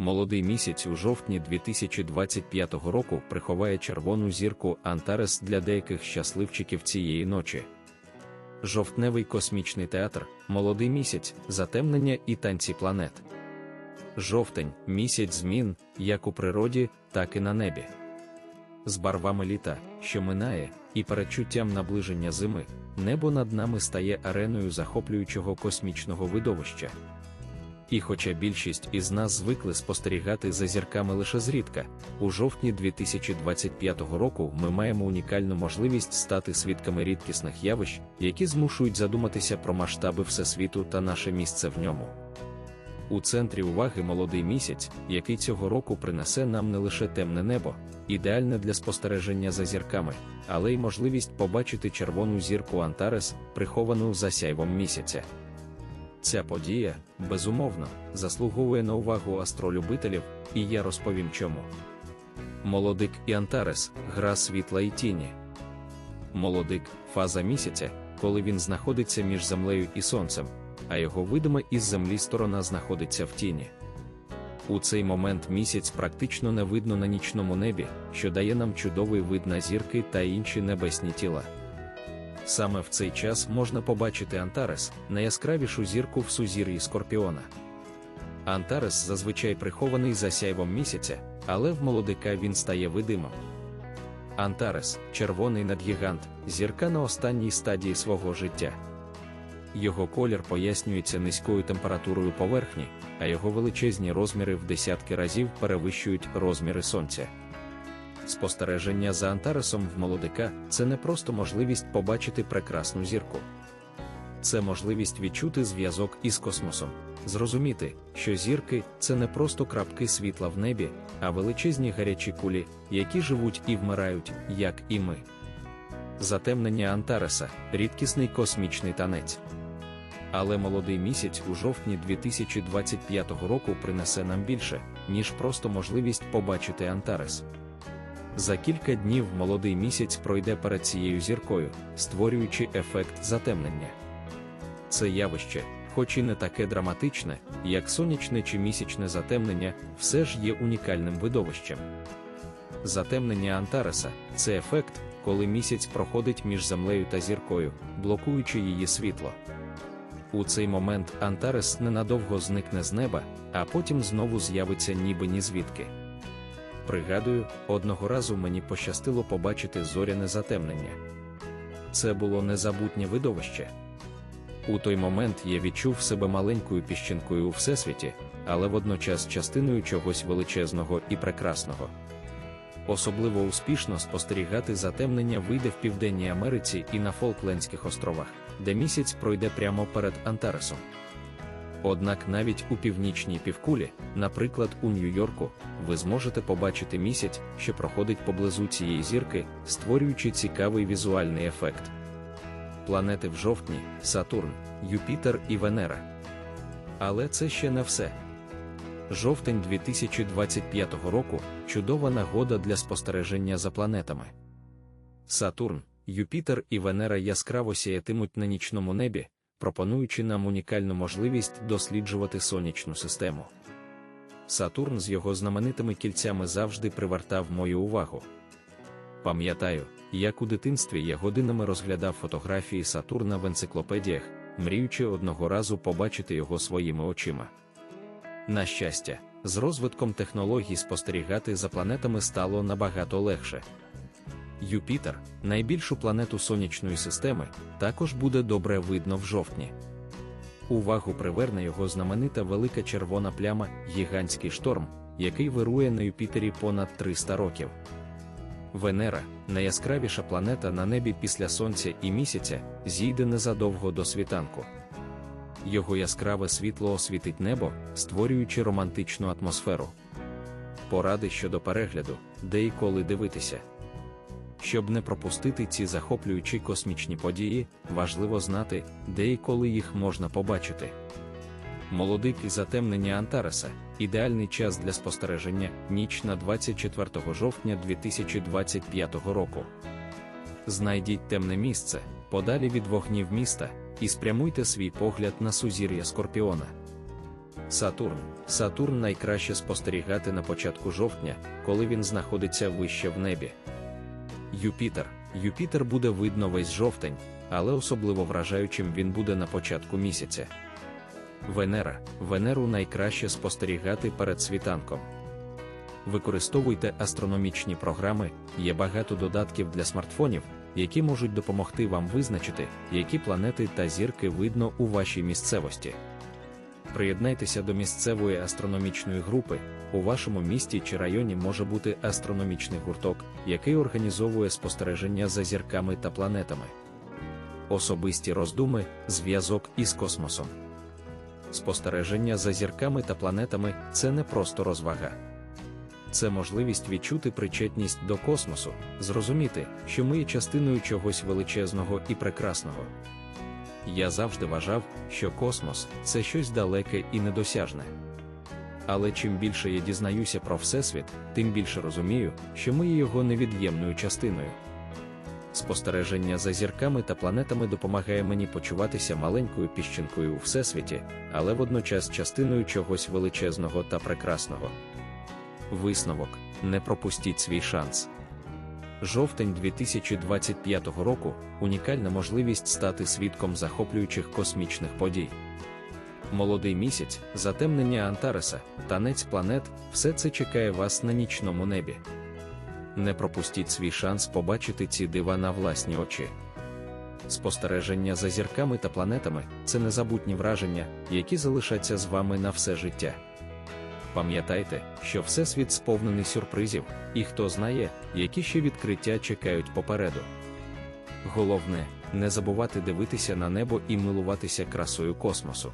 Молодий місяць у жовтні 2025 року приховає червону зірку Антарес для деяких щасливчиків цієї ночі. Жовтневий космічний театр, молодий місяць, затемнення і танці планет. Жовтень місяць змін, як у природі, так і на небі. З барвами літа, що минає, і передчуттям наближення зими, небо над нами стає ареною захоплюючого космічного видовища. І хоча більшість із нас звикли спостерігати за зірками лише зрідка, у жовтні 2025 року ми маємо унікальну можливість стати свідками рідкісних явищ, які змушують задуматися про масштаби Всесвіту та наше місце в ньому. У центрі уваги молодий місяць, який цього року принесе нам не лише темне небо, ідеальне для спостереження за зірками, але й можливість побачити червону зірку Антарес, приховану за сяйвом місяця. Ця подія, безумовно, заслуговує на увагу астролюбителів, і я розповім чому. Молодик і Антарес гра світла і тіні. Молодик фаза місяця, коли він знаходиться між землею і сонцем, а його видима із землі сторона знаходиться в тіні. У цей момент місяць практично не видно на нічному небі, що дає нам чудовий вид на зірки та інші небесні тіла. Саме в цей час можна побачити Антарес, найяскравішу зірку в сузір'ї Скорпіона. Антарес зазвичай прихований за сяйвом місяця, але в молодика він стає видимим. Антарес червоний надгігант, зірка на останній стадії свого життя. Його колір пояснюється низькою температурою поверхні, а його величезні розміри в десятки разів перевищують розміри сонця. Спостереження за Антаресом в молодика це не просто можливість побачити прекрасну зірку. Це можливість відчути зв'язок із космосом, зрозуміти, що зірки це не просто крапки світла в небі, а величезні гарячі кулі, які живуть і вмирають, як і ми. Затемнення Антареса рідкісний космічний танець. Але молодий місяць у жовтні 2025 року принесе нам більше, ніж просто можливість побачити Антарес. За кілька днів молодий місяць пройде перед цією зіркою, створюючи ефект затемнення. Це явище, хоч і не таке драматичне, як сонячне чи місячне затемнення, все ж є унікальним видовищем. Затемнення Антареса це ефект, коли місяць проходить між землею та зіркою, блокуючи її світло. У цей момент Антарес ненадовго зникне з неба, а потім знову з'явиться ніби ні звідки. Пригадую, одного разу мені пощастило побачити зоряне затемнення. Це було незабутнє видовище. У той момент я відчув себе маленькою піщинкою у всесвіті, але водночас частиною чогось величезного і прекрасного. Особливо успішно спостерігати затемнення вийде в Південній Америці і на Фолклендських островах, де місяць пройде прямо перед Антаресом. Однак навіть у північній півкулі, наприклад, у Нью-Йорку, ви зможете побачити місяць, що проходить поблизу цієї зірки, створюючи цікавий візуальний ефект. Планети в жовтні, Сатурн, Юпітер і Венера. Але це ще не все. Жовтень 2025 року чудова нагода для спостереження за планетами. Сатурн, Юпітер і Венера яскраво сіятимуть на нічному небі, пропонуючи нам унікальну можливість досліджувати сонячну систему. Сатурн з його знаменитими кільцями завжди привертав мою увагу. Пам'ятаю, як у дитинстві я годинами розглядав фотографії Сатурна в енциклопедіях, мріючи одного разу побачити його своїми очима. На щастя, з розвитком технологій спостерігати за планетами стало набагато легше. Юпітер, найбільшу планету сонячної системи, також буде добре видно в жовтні. Увагу приверне його знаменита велика червона пляма, гігантський шторм, який вирує на Юпітері понад 300 років. Венера, найяскравіша планета на небі після Сонця і місяця, зійде незадовго до світанку. Його яскраве світло освітить небо, створюючи романтичну атмосферу. Поради щодо перегляду, де і коли дивитися. Щоб не пропустити ці захоплюючі космічні події, важливо знати, де і коли їх можна побачити. Молодик і затемнення Антареса ідеальний час для спостереження ніч на 24 жовтня 2025 року. Знайдіть темне місце, подалі від вогнів міста, і спрямуйте свій погляд на сузір'я Скорпіона. Сатурн. Сатурн найкраще спостерігати на початку жовтня, коли він знаходиться вище в небі. Юпітер. Юпітер буде видно весь жовтень, але особливо вражаючим він буде на початку місяця. Венера. Венеру найкраще спостерігати перед світанком. Використовуйте астрономічні програми, є багато додатків для смартфонів, які можуть допомогти вам визначити, які планети та зірки видно у вашій місцевості. Приєднайтеся до місцевої астрономічної групи. У вашому місті чи районі може бути астрономічний гурток, який організовує спостереження за зірками та планетами. Особисті роздуми, зв'язок із космосом. Спостереження за зірками та планетами це не просто розвага. Це можливість відчути причетність до космосу, зрозуміти, що ми є частиною чогось величезного і прекрасного. Я завжди вважав, що космос це щось далеке і недосяжне. Але чим більше я дізнаюся про Всесвіт, тим більше розумію, що ми є його невід'ємною частиною. Спостереження за зірками та планетами допомагає мені почуватися маленькою піщинкою у Всесвіті, але водночас частиною чогось величезного та прекрасного. Висновок не пропустіть свій шанс. Жовтень 2025 року унікальна можливість стати свідком захоплюючих космічних подій. Молодий місяць, затемнення Антареса, танець планет все це чекає вас на нічному небі. Не пропустіть свій шанс побачити ці дива на власні очі. Спостереження за зірками та планетами це незабутні враження, які залишаться з вами на все життя. Пам'ятайте, що Всесвіт сповнений сюрпризів, і хто знає, які ще відкриття чекають попереду. Головне не забувати дивитися на небо і милуватися красою космосу.